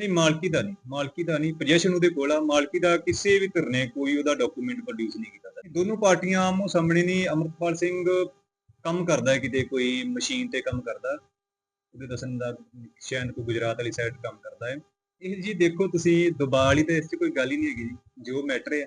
ਨਹੀਂ, ਮਾਲਕੀ ਦਾ ਨਹੀਂ, ਮਾਲਕੀ ਦਾ ਨਹੀਂ ਪੋਜੀਸ਼ਨ ਉਹਦੇ ਕੋਲ ਆ। ਮਾਲਕੀ ਦਾ ਕਿਸੇ ਵੀ ਧਿਰ ਨੇ ਕੋਈ ਉਹਦਾ ਡਾਕੂਮੈਂਟ ਪ੍ਰੋਡਿਊਸ ਨਹੀਂ ਕੀਤਾ ਸਰ ਦੋਨੋਂ ਪਾਰਟੀਆਂ ਆਮੋ ਸਾਹਮਣੇ ਨਹੀਂ ਅਮਰਪਾਲ ਸਿੰਘ ਕੰਮ ਕਰਦਾ ਹੈ ਕਿਤੇ ਕੋਈ ਮਸ਼ੀਨ ਤੇ ਕੰਮ ਕਰਦਾ। ਉਹਦੇ ਦੱਸਣ ਦਾ ਸ਼ਾਇਦ ਕੋਈ ਗੁਜਰਾਤ ਵਾਲੀ ਸਾਈਡ ਕੰਮ ਕਰਦਾ ਹੈ। ਇਹ ਜੀ ਦੇਖੋ ਤੁਸੀਂ, ਦਬਾਅ ਵਾਲੀ ਤਾਂ ਇਸ 'ਚ ਕੋਈ ਗੱਲ ਹੀ ਨਹੀਂ ਹੈਗੀ ਜੀ। ਜੋ ਮੈਟਰ ਹੈ,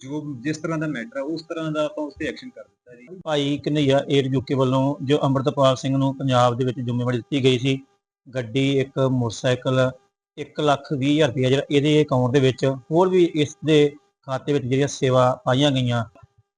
ਜੋ ਜਿਸ ਤਰ੍ਹਾਂ ਦਾ ਮੈਟਰ ਹੈ ਉਸ ਤਰ੍ਹਾਂ ਦਾ ਆਪਾਂ ਉਸ ਤੇ ਐਕਸ਼ਨ ਕਰ ਦਿੱਤਾ ਜੀ। ਭਾਈ ਕਨਈਆ ਏਰ ਯੂਕੇ ਵੱਲੋਂ, ਜੋ ਅੰਮ੍ਰਿਤਪਾਲ ਸਿੰਘ ਨੂੰ ਪੰਜਾਬ ਦੇ ਵਿੱਚ ਜ਼ਿੰਮੇਵਾਰੀ ਦਿੱਤੀ ਗਈ ਸੀ, ਗੱਡੀ, ਇੱਕ ਮੋਟਰਸਾਈਕਲ 1 ਲੱਖ 20 ਹਜ਼ਾਰ ਰੁਪਇਆ ਜਿਹੜਾ ਇਹਦੇ ਅਕਾਊਂਟ ਦੇ ਵਿੱਚ, ਹੋਰ ਵੀ ਇਸ ਦੇ ਖਾਤੇ ਵਿੱਚ ਜਿਹੜੀਆਂ ਸੇਵਾ ਪਾਈਆਂ ਗਈਆਂ।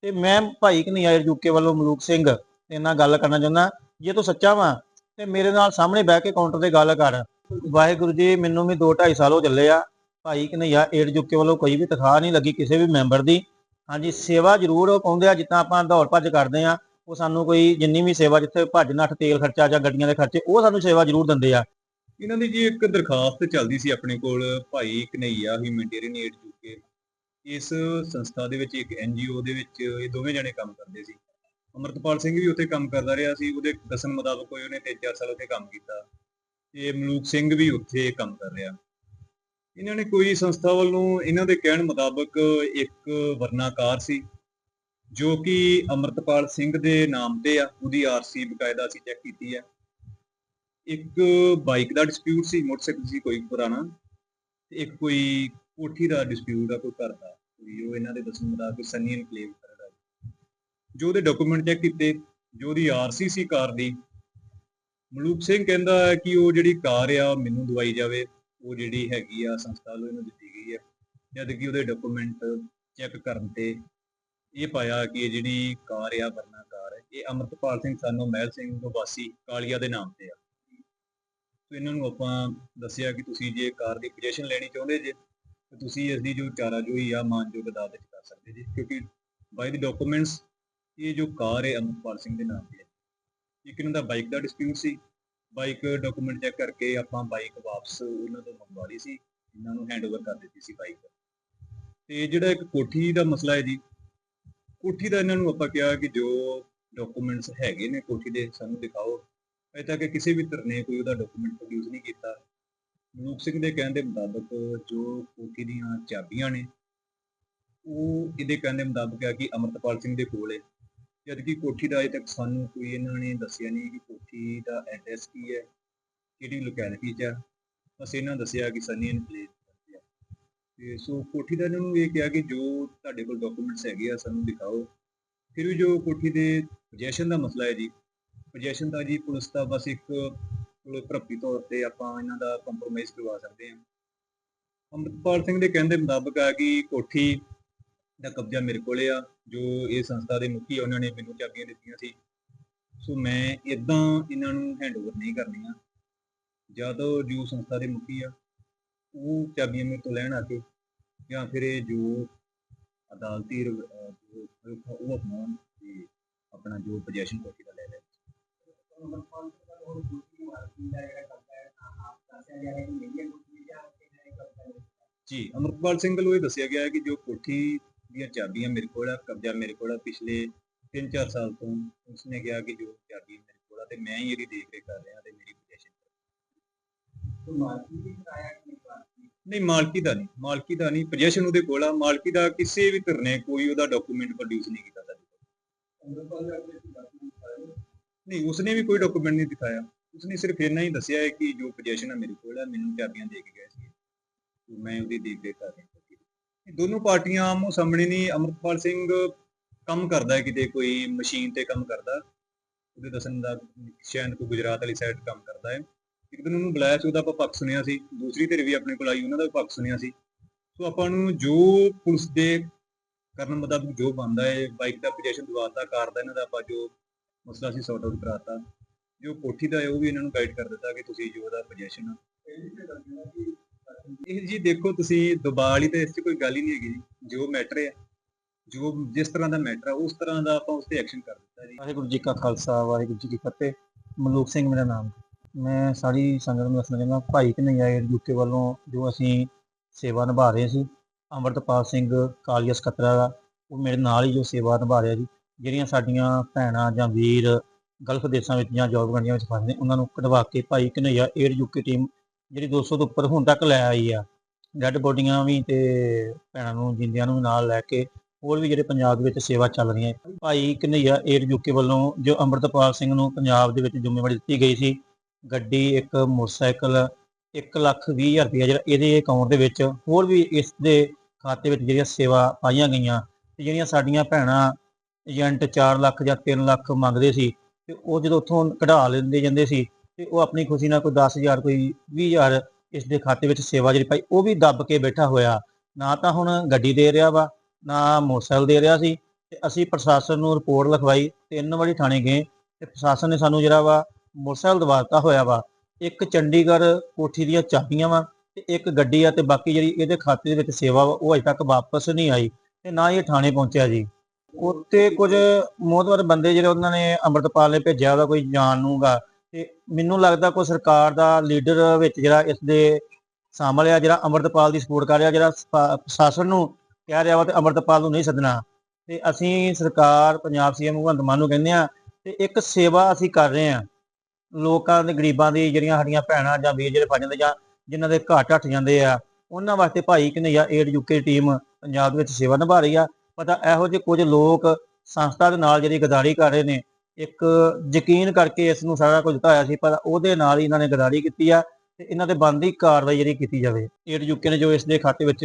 ਤੇ ਮੈਂ ਭਾਈ ਕਨਈਆ ਏਰ ਯੂਕੇ ਵੱਲੋਂ ਮਲੂਕ ਸਿੰਘ ਤੇ ਨਾਲ ਗੱਲ ਕਰਨਾ ਚਾਹੁੰਦਾ, ਜੇ ਤੂੰ ਸੱਚਾ ਵਾਂ, ਤੇ ਮੇਰੇ ਨਾਲ ਸਾਹਮਣੇ ਬਹਿ ਕੇ ਕਾਊਂਟਰ ਤੇ ਗੱਲ ਕਰ। ਵਾਹਿਗੁਰੂ ਜੀ, ਮੈਨੂੰ ਵੀ 2 2.5 ਸਾਲ ਹੋ ਚੱਲੇ ਆ। ਭਾਈ ਕਨਈਆ ਏਡ ਯੂਕੇ ਵੱਲੋਂ ਕੋਈ ਵੀ ਤਨਖਾਹ ਨਹੀਂ ਲੱਗੀ ਕਿਸੇ ਵੀ ਮੈਂਬਰ ਦੀ। ਹਾਂਜੀ, ਸੇਵਾ ਜ਼ਰੂਰ ਉਹ ਪਾਉਂਦੇ ਆ, ਜਿੱਦਾਂ ਆਪਾਂ ਦੌੜ ਭੱਜ ਕਰਦੇ ਆ, ਉਹ ਸਾਨੂੰ ਕੋਈ ਜਿੰਨੀ ਵੀ ਸੇਵਾ ਜਿੱਥੇ ਭੱਜ ਨੱਠ ਤੇਲ ਖਰਚਾ ਜਾਂ ਗੱਡੀਆਂ ਦੇ ਖਰਚੇ, ਉਹ ਸਾਨੂੰ ਸੇਵਾ ਜ਼ਰੂਰ ਦਿੰਦੇ ਆ। ਇਹਨਾਂ ਦੀ ਜੀ ਇੱਕ ਦਰਖਾਸਤ ਚੱਲਦੀ ਸੀ ਆਪਣੇ ਕੋਲ, ਭਾਈ ਕਨਈਆ ਹਿਊਮੈਨਿਟੇਰੀਅਨ ਏਡ ਯੂਕੇ ਇਸ ਸੰਸਥਾ ਦੇ ਵਿੱਚ ਇੱਕ ਐਨਜੀਓ ਦੇ ਵਿੱਚ ਇਹ ਦੋਵੇਂ ਜਣੇ ਕੰਮ ਕਰਦੇ ਸੀ। ਅਮਰਤਪਾਲ ਸਿੰਘ ਵੀ ਉੱਥੇ ਕੰਮ ਕਰਦਾ ਰਿਹਾ ਸੀ, ਉਹਦੇ ਦੱਸਣ ਮੁਤਾਬਕ ਕੋਈ ਉਹਨੇ 3-4 ਸਾਲ ਉੱਥੇ ਕੰਮ ਕੀਤਾ। ਤੇ ਮਲੂਕ ਸਿੰਘ ਵੀ ਉੱਥੇ ਕੰਮ ਕਰ ਰਿਹਾ। ਇਹਨਾਂ ਨੇ ਕੋਈ ਸੰਸਥਾ ਵੱਲੋਂ ਇਹਨਾਂ ਦੇ ਕਹਿਣ ਮੁਤਾਬਕ ਇੱਕ ਵਰਨਾਕਾਰ ਸੀ, ਜੋ ਕਿ ਅਮਰਤਪਾਲ ਸਿੰਘ ਦੇ ਨਾਮ ਤੇ ਆ, ਉਹਦੀ ਆਰਸੀ ਬਕਾਇਦਾ ਅਸੀਂ ਚੈੱਕ ਕੀਤੀ ਹੈ ਇੱਕ ਬਾਈਕ ਦਾ ਡਿਸਪਿਊਟ ਸੀ, ਮੋਟਰਸਾਈਕਲ ਸੀ ਕੋਈ ਪੁਰਾਣਾ ਤੇ ਇੱਕ ਕੋਈ ਕੋਠੀ ਦਾ ਡਿਸਪਿਊਟ ਆ, ਕੋਈ ਘਰ ਦਾ ਕੋਈ ਉਹ ਇਹਨਾਂ ਦੇ ਦੱਸਣ ਮੁਤਾਬਕ ਸਨੀ ਇਨਕਲੇਵ ਕਰਦਾ ਜੋ ਉਹਦੇ ਡਾਕੂਮੈਂਟ ਚੈੱਕ ਕੀਤੇ, ਜੋ ਉਹਦੀ ਆਰਸੀ ਸੀ ਕਾਰ ਦੀ, ਮਲੂਕ ਸਿੰਘ ਕਹਿੰਦਾ ਹੈ ਕਿ ਉਹ ਜਿਹੜੀ ਕਾਰ ਆ ਮੈਨੂੰ ਦਵਾਈ ਜਾਵੇ, ਉਹ ਜਿਹੜੀ ਹੈਗੀ ਆ, ਸੰਸਥਾ ਵੱਲੋਂ ਇਹਨੂੰ ਦਿੱਤੀ ਗਈ ਹੈ ਜਦ ਕਿ ਉਹਦੇ ਡਾਕੂਮੈਂਟ ਚੈੱਕ ਕਰਨ ਤੇ ਇਹ ਪਾਇਆ ਕਿ ਇਹ ਜਿਹੜੀ ਕਾਰ ਆ, ਵਰਨਾ ਕਾਰ ਇਹ ਅਮਰਤਪਾਲ ਸਿੰਘ, ਸਾਨੂੰ ਮਹਿਲ ਸਿੰਘ ਵਾਸੀ, ਕਾਲੀਆ ਦੇ ਨਾਮ ਤੇ ਆ। ਸੋ ਇਹਨਾਂ ਨੂੰ ਆਪਾਂ ਦੱਸਿਆ ਕਿ ਤੁਸੀਂ ਜੇ ਕਾਰ ਦੀ ਪੋਜੀਸ਼ਨ ਲੈਣੀ ਚਾਹੁੰਦੇ ਜੇ, ਤੇ ਤੁਸੀਂ ਇਸ ਦੀ ਜੋ ਚਾਰਾ ਜੋਈ ਆ ਮਾਨਯੋਗ ਅਦਾਲਤ ਵਿੱਚ ਕਰ ਸਕਦੇ ਜੀ, ਕਿਉਂਕਿ ਬਾਈ ਦੀ ਡਾਕੂਮੈਂਟਸ ਇਹ ਜੋ ਕਾਰ ਹੈ ਅਮਰਪਾਲ ਸਿੰਘ ਦੇ ਨਾਮ ਦੀ ਹੈ। ਇੱਕ ਇਹਨਾਂ ਦਾ ਬਾਈਕ ਦਾ ਡਿਸਪਿਊਟ ਸੀ। ਬਾਈਕ ਡਾਕੂਮੈਂਟ ਚੈੱਕ ਕਰਕੇ ਆਪਾਂ ਬਾਈਕ ਵਾਪਸ ਉਹਨਾਂ ਤੋਂ ਮੰਗਵਾ ਲਈ ਸੀ। ਇਹਨਾਂ ਨੂੰ ਹੈਂਡਓਵਰ ਕਰ ਦਿੱਤੀ ਸੀ ਬਾਈਕ ਤੇ ਜਿਹੜਾ ਇੱਕ ਕੋਠੀ ਦਾ ਮਸਲਾ ਹੈ ਜੀ, ਕੋਠੀ ਦਾ ਇਹਨਾਂ ਨੂੰ ਆਪਾਂ ਕਿਹਾ ਕਿ ਜੋ ਡਾਕੂਮੈਂਟਸ ਹੈਗੇ ਨੇ ਕੋਠੀ ਦੇ, ਸਾਨੂੰ ਦਿਖਾਓ। ਅਜੇ ਤੱਕ ਕਿਸੇ ਵੀ ਧਿਰ ਨੇ ਕੋਈ ਉਹਦਾ ਡਾਕੂਮੈਂਟ ਪ੍ਰੋਡਿਊਸ ਨਹੀਂ ਕੀਤਾ। ਮਨੂਪ ਸਿੰਘ ਦੇ ਕਹਿਣ ਦੇ ਮੁਤਾਬਕ ਜੋ ਕੋਠੀ ਦੀਆਂ ਚਾਬੀਆਂ ਨੇ, ਉਹ ਇਹਦੇ ਕਹਿਣ ਦੇ ਮੁਤਾਬਕ ਆ ਕਿ ਅਮਰਤਪਾਲ ਸਿੰਘ ਦੇ ਕੋਲ ਹੈ। ਜਦ ਕਿ ਕੋਠੀ ਦਾ ਅਜੇ ਤੱਕ ਸਾਨੂੰ ਕੋਈ ਇਹਨਾਂ ਨੇ ਦੱਸਿਆ ਨਹੀਂ ਕਿ ਕੋਠੀ ਦਾ ਐਡਰੈਸ ਕੀ ਹੈ, ਕਿਹੜੀ ਲੋਕੈਲਿਟੀ 'ਚ ਆ। ਬਸ ਇਹਨਾਂ ਦੱਸਿਆ ਕਿ ਸਨੀ ਇਨਕਲੇਵ ਤੇ ਸੋ ਕੋਠੀ ਦਾ ਇਹਨਾਂ ਨੂੰ ਇਹ ਕਿਹਾ ਕਿ ਜੋ ਤੁਹਾਡੇ ਕੋਲ ਡਾਕੂਮੈਂਟਸ ਹੈਗੇ ਆ, ਸਾਨੂੰ ਦਿਖਾਓ। ਫਿਰ ਵੀ ਜੋ ਕੋਠੀ ਦੇ ਪੋਜੀਸ਼ਨ ਦਾ ਮਸਲਾ ਹੈ ਜੀ ਪੋਜੀਸ਼ਨ ਦਾ ਜੀ ਪੁਲਿਸ ਦਾ ਬਸ ਇੱਕ ਭਰਪੀ ਤੌਰ ਤੇ ਆਪਾਂ ਇਹਨਾਂ ਦਾ ਕੰਪਰੋਮਾਈਜ਼ ਕਰਵਾ ਸਕਦੇ ਹਾਂ। ਅੰਮ੍ਰਿਤਪਾਲ ਸਿੰਘ ਦੇ ਕਹਿੰਦੇ ਮੁਤਾਬਕ ਆ ਕਿ ਕੋਠੀ ਦਾ ਕਬਜ਼ਾ ਮੇਰੇ ਕੋਲੇ ਆ ਜੋ ਇਹ ਸੰਸਥਾ ਦੇ ਮੁਖੀ ਆ, ਉਹਨਾਂ ਨੇ ਮੈਨੂੰ ਚਾਬੀਆਂ ਦਿੱਤੀਆਂ ਸੀ। ਸੋ ਮੈਂ ਇਦਾਂ ਇਹਨਾਂ ਨੂੰ ਹੈਂਡਓਵਰ ਨਹੀਂ ਕਰਨੀਆਂ ਜਦੋਂ ਜੋ ਸੰਸਥਾ ਦੇ ਮੁਖੀ ਆ ਉਹ ਚਾਬੀਆਂ ਮੇਰੇ ਤੋਂ ਲੈਣ ਆ ਕੇ ਜਾਂ ਫਿਰ ਇਹ ਜੋ ਅਦਾਲਤੀ ਜੋ ਉਹ ਅਪਣਾਉਣ ਆਪਣਾ ਜੋ ਪੋਜੀਸ਼ਨ ਕੋਠੀ ਦਾ ਲੈ ਲੈ ਜੀ। ਅਮਰਪਾਲ ਸਿੰਘ ਵੱਲੋਂ ਇਹ ਦੱਸਿਆ ਗਿਆ ਹੈ ਕਿ ਜੋ ਕੋਠੀ ਦੀਆਂ ਚਾਬੀਆਂ ਮੇਰੇ ਕੋਲ ਆ ਕਬਜ਼ਾ ਮੇਰੇ ਕੋਲ ਆ ਪਿਛਲੇ 3-4 ਸਾਲ ਤੋਂ ਉਸਨੇ ਕਿਹਾ ਕਿ ਜੋ ਚਾਬੀ ਮੇਰੇ ਕੋਲ ਆ ਤੇ ਮੈਂ ਹੀ ਇਹਦੀ ਦੇਖ ਰੇਖ ਕਰ ਰਿਹਾ ਤੇ ਮੇਰੀ ਪੋਜੀਸ਼ਨ ਨਹੀਂ ਮਾਲਕੀ ਦਾ ਨਹੀਂ। ਮਾਲਕੀ ਦਾ ਨਹੀਂ ਪੋਜੀਸ਼ਨ ਉਹਦੇ ਕੋਲ ਆ। ਮਾਲਕੀ ਦਾ ਕਿਸੇ ਵੀ ਧਿਰ ਨੇ ਕੋਈ ਉਹਦਾ ਡਾਕੂਮੈਂਟ ਪ੍ਰੋਡਿਊਸ ਨਹੀਂ ਕੀਤਾ ਸਾਡੇ ਕੋਲ। ਨਹੀਂ, ਉਸਨੇ ਵੀ ਕੋਈ ਡਾਕੂਮੈਂਟ ਨਹੀਂ ਦਿਖਾਇਆ। ਉਸਨੇ ਸਿਰਫ ਇੰਨਾ ਹੀ ਦੱਸਿਆ ਹੈ ਕਿ ਜੋ ਪੋਜੀਸ਼ਨ ਆ ਮੇਰੇ ਕੋਲ ਆ, ਮੈਨੂੰ ਚਾਬੀਆਂ ਦੇ ਕੇ ਗਏ ਸੀ ਤੇ ਮੈਂ ਉਹਦੀ ਦੇਖ ਰੇਖ ਕਰ ਰਿਹਾ ਸੀ। ਦੋਨੋਂ ਪਾਰਟੀਆਂ ਆਮੋ ਸਾਹਮਣੇ ਨਹੀਂ, ਅਮਰਪਾਲ ਸਿੰਘ ਕੰਮ ਕਰਦਾ ਹੈ ਕਿਤੇ, ਕੋਈ ਮਸ਼ੀਨ ਤੇ ਕੰਮ ਕਰਦਾ। ਉਹਦੇ ਦੱਸਣ ਦਾ ਸ਼ਾਇਦ ਕੋਈ ਗੁਜਰਾਤ ਵਾਲੀ ਸਾਈਡ ਕੰਮ ਕਰਦਾ ਹੈ। ਇੱਕ ਦਿਨ ਉਹਨੂੰ ਬੁਲਾਇਆ ਸੀ, ਉਹਦਾ ਆਪਾਂ ਪੱਖ ਸੁਣਿਆ ਸੀ। ਦੂਸਰੀ ਧਿਰ ਵੀ ਆਪਣੇ ਕੋਲ ਆਈ, ਉਹਨਾਂ ਦਾ ਵੀ ਪੱਖ ਸੁਣਿਆ ਸੀ। ਸੋ ਆਪਾਂ ਨੂੰ ਜੋ ਪੁਲਿਸ ਦੇ ਕਰਨ ਮੁਤਾਬਕ ਜੋ ਬੰਦਾ ਹੈ ਬਾਈਕ ਦਾ ਪੋਜੀਸ਼ਨ ਦਵਾਤਾ ਕਾਰ ਦਾ ਇਹਨਾਂ ਦਾ ਆਪਾਂ ਜੋ ਮਸਲਾ ਸੀ ਸੌਟ ਆਊਟ ਕਰਾਤਾ। ਜੋ ਕੋਠੀ ਦਾ ਹੈ, ਉਹ ਵੀ ਇਹਨਾਂ ਨੂੰ ਗਾਈਡ ਕਰ ਦਿੱਤਾ ਕਿ ਤੁਸੀਂ ਜੋ ਉਹਦਾ ਪੋਜੀਸ਼ਨ ਇਹ ਜੀ ਦੇਖੋ, ਤੁਸੀਂ ਦਬਾਅ ਵਾਲੀ ਇਸ 'ਚ ਕੋਈ ਗੱਲ ਹੀ ਨਹੀਂ ਹੈਗੀ ਜੀ। ਜੋ ਮੈਟਰ ਹੈ, ਜੋ ਜਿਸ ਤਰ੍ਹਾਂ ਦਾ ਮੈਟਰ ਹੈ ਉਸ ਤਰ੍ਹਾਂ ਦਾ ਆਪਾਂ ਉਸ ਤੇ ਐਕਸ਼ਨ ਕਰ ਦਿੱਤਾ ਜੀ। ਵਾਹਿਗੁਰੂ ਜੀ ਕਾ ਖਾਲਸਾ, ਵਾਹਿਗੁਰੂ ਜੀ ਕੀ ਫਤਿਹ। ਮਲੂਕ ਸਿੰਘ ਮੇਰਾ ਨਾਮ। ਮੈਂ ਸਾਰੀ ਸੰਗਤ ਨੂੰ ਦੱਸਣਾ ਚਾਹੁੰਦਾ, ਭਾਈ ਕਨਈਆ ਯੂਕੇ ਵੱਲੋਂ ਜੋ ਅਸੀਂ ਸੇਵਾ ਨਿਭਾ ਰਹੇ ਸੀ, ਅੰਮ੍ਰਿਤਪਾਲ ਸਿੰਘ ਕਾਲੀਆ ਸਕੱਤਰਾ ਦਾ, ਉਹ ਮੇਰੇ ਨਾਲ ਹੀ ਜੋ ਸੇਵਾ ਨਿਭਾ ਰਿਹਾ ਜੀ। ਜਿਹੜੀਆਂ ਸਾਡੀਆਂ ਭੈਣਾਂ ਜਾਂ ਵੀਰ ਗਲਫ ਦੇਸ਼ਾਂ ਵਿੱਚ ਜਾਂ ਜੌਬ ਕਰਨੀਆਂ ਵਿੱਚ ਫਸਦੇ ਉਹਨਾਂ ਨੂੰ ਕਢਵਾ ਕੇ ਭਾਈ ਕਨਈਆ ਏਰ ਯੂਕੇ ਟੀਮ ਜਿਹੜੀ 200 ਤੋਂ ਉੱਪਰ ਹੁਣ ਤੱਕ ਲੈ ਆਈ ਆ। ਡੈੱਡ ਬੋਡੀਆਂ ਵੀ ਤੇ ਭੈਣਾਂ ਨੂੰ, ਜਿੰਦਿਆਂ ਨੂੰ ਨਾਲ ਲੈ ਕੇ ਹੋਰ ਵੀ ਜਿਹੜੇ ਪੰਜਾਬ ਦੇ ਵਿੱਚ ਸੇਵਾ ਚੱਲ ਰਹੀਆਂ ਭਾਈ ਕਨਈਆ ਏਰ ਯੂਕੇ ਵੱਲੋਂ ਜੋ ਅੰਮ੍ਰਿਤਪਾਲ ਸਿੰਘ ਨੂੰ ਪੰਜਾਬ ਦੇ ਵਿੱਚ ਜ਼ਿੰਮੇਵਾਰੀ ਦਿੱਤੀ ਗਈ ਸੀ, ਗੱਡੀ, ਇੱਕ ਮੋਟਰਸਾਈਕਲ 1 ਲੱਖ 20 ਹਜ਼ਾਰ ਰੁਪਇਆ ਜਿਹੜਾ ਇਹਦੇ ਅਕਾਊਂਟ ਦੇ ਵਿੱਚ ਹੋਰ ਵੀ ਇਸ ਦੇ ਖਾਤੇ ਵਿੱਚ ਜਿਹੜੀਆਂ ਸੇਵਾ ਪਾਈਆਂ ਗਈਆਂ ਤੇ ਜਿਹੜੀਆਂ ਸਾਡੀਆਂ ਭੈਣਾਂ ਏਜੰਟ 4 ਲੱਖ ਜਾਂ 3 ਲੱਖ ਮੰਗਦੇ ਸੀ ਤੇ ਉਹ ਜਦੋਂ ਉੱਥੋਂ ਕਢਾ ਲੈਂਦੇ ਜਾਂਦੇ ਸੀ ਤੇ ਉਹ ਆਪਣੀ ਖੁਸ਼ੀ ਨਾਲ ਕੋਈ 10000 ਕੋਈ 20000 ਇਸ ਦੇ ਖਾਤੇ ਵਿੱਚ ਸੇਵਾ ਜਿਹੜੀ ਪਾਈ, ਉਹ ਵੀ ਦੱਬ ਕੇ ਬੈਠਾ ਹੋਇਆ। ਨਾ ਤਾਂ ਹੁਣ ਗੱਡੀ ਦੇ ਰਿਹਾ ਵਾ, ਨਾ ਮੋਟਰਸਾਈਕਲ ਦੇ ਰਿਹਾ ਸੀ ਤੇ ਅਸੀਂ ਪ੍ਰਸ਼ਾਸਨ ਨੂੰ ਰਿਪੋਰਟ ਲਿਖਵਾਈ, ਤਿੰਨ ਵਾਰੀ ਥਾਣੇ ਗਏ ਤੇ ਪ੍ਰਸ਼ਾਸਨ ਨੇ ਸਾਨੂੰ ਜਿਹੜਾ ਵਾ ਮੋਟਰਸਾਈਕਲ ਦਵਾ ਦਿੱਤਾ ਹੋਇਆ ਵਾ, ਇੱਕ ਚੰਡੀਗੜ੍ਹ ਕੋਠੀ ਦੀਆਂ ਚਾਬੀਆਂ ਵਾ ਤੇ ਇੱਕ ਗੱਡੀ ਆ ਤੇ ਬਾਕੀ ਜਿਹੜੀ ਇਹਦੇ ਖਾਤੇ ਦੇ ਵਿੱਚ ਸੇਵਾ ਵਾ, ਉਹ ਅਜੇ ਤੱਕ ਵਾਪਸ ਨਹੀਂ ਆਈ ਤੇ ਨਾ ਹੀ ਇਹ ਥਾਣੇ ਪਹੁੰਚਿਆ ਜੀ। ਉੱਤੇ ਕੁਝ ਮੋਹਤਵਰ ਬੰਦੇ ਜਿਹੜੇ ਉਹਨਾਂ ਨੇ ਅੰਮ੍ਰਿਤਪਾਲ ਨੇ ਭੇਜਿਆ ਉਹਦਾ ਕੋਈ ਜਾਣ ਨੂਗਾ ਤੇ ਮੈਨੂੰ ਲੱਗਦਾ ਕੋਈ ਸਰਕਾਰ ਦਾ ਲੀਡਰ ਵਿੱਚ ਜਿਹੜਾ ਇਸ ਦੇ ਸ਼ਾਮਲ ਆ, ਜਿਹੜਾ ਅੰਮ੍ਰਿਤਪਾਲ ਦੀ ਸਪੋਰਟ ਕਰ ਰਿਹਾ, ਜਿਹੜਾ ਸਪਾ- ਪ੍ਰਸ਼ਾਸਨ ਨੂੰ ਕਹਿ ਰਿਹਾ ਵਾ ਤੇ ਅੰਮ੍ਰਿਤਪਾਲ ਨੂੰ ਨਹੀਂ ਸੱਦਣਾ। ਤੇ ਅਸੀਂ ਸਰਕਾਰ, ਪੰਜਾਬ ਸੀਐਮ ਭਗਵੰਤ ਮਾਨ ਨੂੰ ਕਹਿੰਦੇ ਆ, ਤੇ ਇੱਕ ਸੇਵਾ ਅਸੀਂ ਕਰ ਰਹੇ ਆ। ਲੋਕਾਂ ਦੇ, ਗਰੀਬਾਂ ਦੀ ਜਿਹੜੀਆਂ ਸਾਡੀਆਂ ਭੈਣਾਂ ਜਾਂ ਵੀਰ ਜਿਹੜੇ ਫਸ ਜਾਂਦੇ ਜਾਂ ਜਿਨ੍ਹਾਂ ਦੇ ਘਰ ਢੱਠ ਜਾਂਦੇ ਆ, ਉਹਨਾਂ ਵਾਸਤੇ Bhai Kanhaiya aid UK team Punjab ਦੇ ਵਿੱਚ ਸੇਵਾ ਨਿਭਾ ਰਹੀ ਆ। ਪਤਾ ਇਹੋ ਜਿਹੇ ਕੁਝ ਲੋਕ ਸੰਸਥਾ ਦੇ ਨਾਲ ਜਿਹੜੀ ਗਦਾਰੀ ਕਰ ਰਹੇ ਨੇ, ਇੱਕ ਯਕੀਨ ਕਰਕੇ ਇਸ ਨੂੰ ਸਾਰਾ ਕੁਝ ਦਿੱਤਾ ਸੀ, ਪਰ ਉਹਦੇ ਨਾਲ ਹੀ ਇਹਨਾਂ ਨੇ ਗਦਾਰੀ ਕੀਤੀ ਆ ਤੇ ਇਹਨਾਂ ਤੇ ਬਣਦੀ ਕਾਰਵਾਈ ਜਿਹੜੀ ਕੀਤੀ ਜਾਵੇ। ਏਡ ਯੂਕੇ ਨੇ ਜੋ ਇਸ ਦੇ ਖਾਤੇ ਵਿੱਚ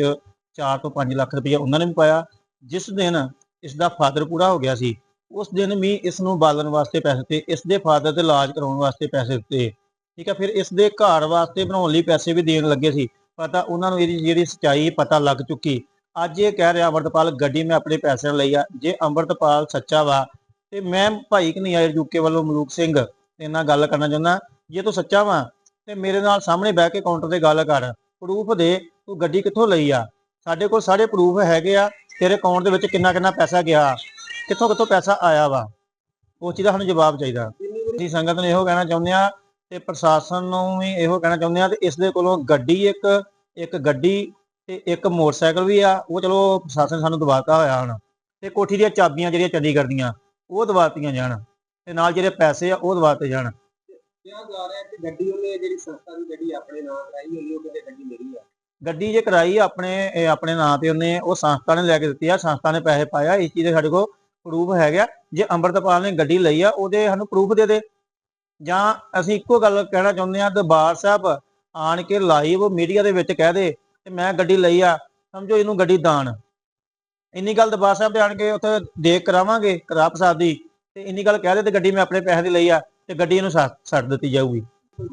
4 ਤੋਂ 5 ਲੱਖ ਰੁਪਏ ਉਹਨਾਂ ਨੇ ਵੀ ਪਾਇਆ। ਜਿਸ ਦਿਨ ਇਸ ਦਾ ਫਾਦਰ ਪੂਰਾ ਹੋ ਗਿਆ ਸੀ, ਉਸ ਦਿਨ ਵੀ ਇਸ ਨੂੰ ਬਾਲਣ ਵਾਸਤੇ ਪੈਸੇ ਦਿੱਤੇ, ਇਸ ਦੇ ਫਾਦਰ ਦੇ ਇਲਾਜ ਕਰਾਉਣ ਵਾਸਤੇ ਪੈਸੇ ਦਿੱਤੇ। ਠੀਕ ਆ, ਫਿਰ ਇਸ ਦੇ ਘਰ ਵਾਸਤੇ ਬਣਾਉਣ ਲਈ ਪੈਸੇ ਵੀ ਦੇਣ ਲੱਗੇ ਸੀ, ਪਤਾ ਉਹਨਾਂ ਨੂੰ ਇਹਦੀ ਜਿਹੜੀ ਸਚਾਈ ਪਤਾ ਲੱਗ ਚੁੱਕੀ। ਅੱਜ ਇਹ ਕਹਿ ਰਿਹਾ, ਅੰਮ੍ਰਿਤਪਾਲ, ਗੱਡੀ ਮੈਂ ਆਪਣੇ ਪੈਸੇ ਨਾਲ ਲਈ ਆ। ਜੇ ਅੰਮ੍ਰਿਤਪਾਲ ਸੱਚਾ ਵਾ, ਤੇ ਮੈਂ ਭਾਈ ਕਨਈਆ ਯੂਕੇ ਵੱਲੋਂ ਮਲੂਕ ਸਿੰਘ? ਤੇ ਨਾਲ ਗੱਲ ਕਰਨਾ ਚਾਹੁੰਦਾ, ਜੇ ਤੂੰ ਸੱਚਾ ਵਾ, ਤੇ ਮੇਰੇ ਨਾਲ ਸਾਹਮਣੇ ਬਹਿ ਕੇ ਕਾਊਂਟਰ ਤੇ ਗੱਲ ਕਰ। ਪ੍ਰੂਫ ਦੇ, ਤੂੰ ਗੱਡੀ ਕਿੱਥੋਂ ਲਈ ਆ? ਸਾਡੇ ਕੋਲ ਸਾਰੇ ਪ੍ਰੂਫ ਹੈਗੇ ਆ। ਤੇਰੇ ਅਕਾਊਂਟ ਦੇ ਵਿੱਚ ਕਿੰਨਾ ਕਿੰਨਾ ਪੈਸਾ ਗਿਆ? ਕਿੱਥੋਂ ਕਿੱਥੋਂ ਪੈਸਾ ਆਇਆ ਵਾ? ਉਹ ਚੀਜ਼ ਦਾ ਸਾਨੂੰ ਜਵਾਬ ਚਾਹੀਦਾ। ਜੀ ਸੰਗਤ ਨੂੰ ਇਹੋ ਕਹਿਣਾ ਚਾਹੁੰਦੇ ਆ ਤੇ ਪ੍ਰਸ਼ਾਸਨ ਨੂੰ ਵੀ ਇਹੋ ਕਹਿਣਾ ਚਾਹੁੰਦੇ ਆ ਤੇ ਇਸ ਦੇ ਕੋਲੋਂ ਗੱਡੀ ਇੱਕ ਇੱਕ ਗੱਡੀ ਤੇ ਇੱਕ ਮੋਟਰਸਾਈਕਲ ਵੀ ਆ ਉਹ ਚਲੋ ਪ੍ਰਸ਼ਾਸਨ ਨੇ ਸਾਨੂੰ ਦਵਾਤਾ ਹੋਇਆ ਹੁਣ। ਤੇ ਕੋਠੀ ਦੀਆਂ ਚਾਬੀਆਂ ਜਿਹੜੀਆਂ ਚੰਡੀਗੜ੍ਹ ਦੀਆਂ ਉਹ ਦਵਾਤੀਆਂ ਜਾਣ। ਤੇ ਨਾਲ ਜਿਹੜੇ ਪੈਸੇ ਆ ਉਹ ਦਵਾਤੇ ਜਾਣ। ਕਿਹਾ ਜਾ ਰਿਹਾ ਕਿ ਗੱਡੀ ਉਹਨੇ ਜਿਹੜੀ ਸੰਸਥਾ ਦੀ ਗੱਡੀ ਆਪਣੇ ਨਾਮ ਕਰਾਈ ਹੋਈ ਉਹ ਕਹਿੰਦੇ ਗੱਡੀ ਮੇਰੀ ਆ। ਗੱਡੀ ਜੇ ਕਰਾਈ ਆਪਣੇ ਆਪਣੇ ਨਾਂ ਤੇ ਉਹਨੇ ਉਹ ਸੰਸਥਾ ਨੇ ਲੈ ਕੇ ਦਿੱਤੀ ਆ ਸੰਸਥਾ ਨੇ ਪੈਸੇ ਪਾਇਆ ਇਸ ਚੀਜ਼ ਦੇ ਸਾਡੇ ਕੋਲ ਪ੍ਰੂਫ ਹੈਗਾ ਜੇ ਅੰਮ੍ਰਿਤਪਾਲ ਨੇ ਗੱਡੀ ਲਈ ਆ ਉਹਦੇ ਸਾਨੂੰ ਪ੍ਰੂਫ ਦੇ ਦੇ। ਜਾਂ ਅਸੀਂ ਇੱਕੋ ਗੱਲ ਕਹਿਣਾ ਚਾਹੁੰਦੇ ਆ ਦਰਬਾਰ ਸਾਹਿਬ ਆਣ ਕੇ ਲਾਈਵ ਮੀਡੀਆ ਦੇ ਵਿੱਚ ਕਹਿ ਦੇ ਤੇ ਮੈਂ ਗੱਡੀ ਲਈ ਆ, ਸਮਝੋ ਇਹਨੂੰ ਗੱਡੀ ਦਾਨ। ਇੰਨੀ ਗੱਲ ਦਰਬਾਰ ਸਾਹਿਬ ਦੇ ਆਣ ਕੇ ਉੱਥੇ ਦੇਖ ਕਰਾਵਾਂਗੇ ਕਰਾ ਪ੍ਰਸਾਦ ਦੀ, ਤੇ ਇੰਨੀ ਗੱਲ ਕਹਿ ਦੇ ਤੇ ਗੱਡੀ ਮੈਂ ਆਪਣੇ ਪੈਸੇ ਦੀ ਲਈ ਆ, ਤੇ ਗੱਡੀ ਇਹਨੂੰ ਛੱਡ ਛੱਡ ਦਿੱਤੀ ਜਾਊਗੀ।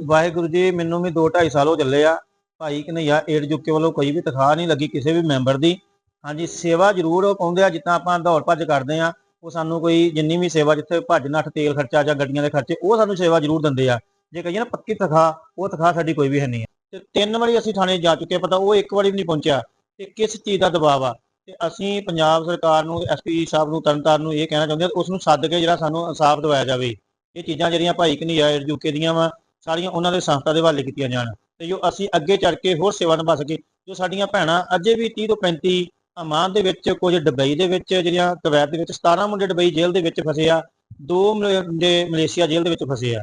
ਵਾਹਿਗੁਰੂ ਜੀ, ਮੈਨੂੰ ਵੀ 2 2.5 ਸਾਲ ਹੋ ਚੱਲੇ ਆ, ਭਾਈ ਕਨਈਆ ਏਡ ਜੁਕੇ ਵੱਲੋਂ ਕੋਈ ਵੀ ਤਨਖਾਹ ਨਹੀਂ ਲੱਗੀ ਕਿਸੇ ਵੀ ਮੈਂਬਰ ਦੀ। ਹਾਂਜੀ, ਸੇਵਾ ਜ਼ਰੂਰ ਉਹ ਪਾਉਂਦੇ ਆ, ਜਿੱਦਾਂ ਆਪਾਂ ਦੌੜ ਭੱਜ ਕਰਦੇ ਆ, ਉਹ ਸਾਨੂੰ ਕੋਈ ਜਿੰਨੀ ਵੀ ਸੇਵਾ ਜਿੱਥੇ ਭੱਜ ਨੱਠ, ਤੇਲ ਖਰਚਾ ਜਾਂ ਗੱਡੀਆਂ ਦੇ ਖਰਚੇ, ਉਹ ਸਾਨੂੰ ਸੇਵਾ ਜ਼ਰੂਰ ਦਿੰਦੇ ਆ। ਜੇ ਕਹੀਏ ਨਾ ਪੱਕੀ ਤਨਖਾਹ, ਉਹ ਤਨਖਾਹ ਸਾਡੀ ਕੋਈ ਵੀ ਹੈ ਨਹੀਂ। ਹੈ ਤੇ ਤਿੰਨ ਵਾਰੀ ਅਸੀਂ ਥਾਣੇ ਜਾ ਚੁੱਕੇ ਪਤਾ ਉਹ ਇੱਕ ਵਾਰੀ ਵੀ ਨਹੀਂ ਪਹੁੰਚਿਆ ਤੇ ਕਿਸ ਚੀਜ਼ ਦਾ ਦਬਾਅ ਆ ਤੇ ਅਸੀਂ ਪੰਜਾਬ ਸਰਕਾਰ ਨੂੰ ਐਸਪੀ ਸਾਹਿਬ ਨੂੰ, ਤਰਨਤਾਰਨ ਨੂੰ ਇਹ ਕਹਿਣਾ ਚਾਹੁੰਦੇ ਹਾਂ, ਉਸ ਨੂੰ ਸੱਦ ਕੇ ਜਿਹੜਾ ਸਾਨੂੰ ਇਨਸਾਫ ਦਿਵਾਇਆ ਜਾਵੇ। ਇਹ ਚੀਜ਼ਾਂ ਜਿਹੜੀਆਂ ਭਾਈ ਕਨਈਆ ਏਡ ਜੁਕੇ ਦੀਆਂ ਵਾ, ਸਾਰੀਆਂ ਉਹਨਾਂ ਦੇ ਸੰਸਥਾ ਦੇ ਹਵਾਲੇ ਕੀਤੀਆਂ ਜਾਣ। ਤੇ ਜੋ ਅਸੀਂ ਅੱਗੇ ਚੜ ਕੇ ਹੋਰ ਸੇਵਾ ਨਿਭਾ ਸਕੇ ਜੋ ਸਾਡੀਆਂ ਭੈਣਾਂ ਅਜੇ ਵੀ 30 ਤੋਂ 35 ਅਮਾਨ ਦੇ ਵਿੱਚ, ਕੁਝ ਦੁਬਈ ਦੇ ਵਿੱਚ ਜਿਹੜੀਆਂ ਕਵੈਤ ਦੇ ਵਿੱਚ 17 ਮੁੰਡੇ ਦੁਬਈ ਜੇਲ੍ਹ ਦੇ ਵਿੱਚ ਫਸੇ ਆ, ਦੋ ਮੁੰਡੇ ਮਲੇਸ਼ੀਆ ਜੇਲ੍ਹ ਦੇ ਵਿੱਚ ਫਸੇ ਆ।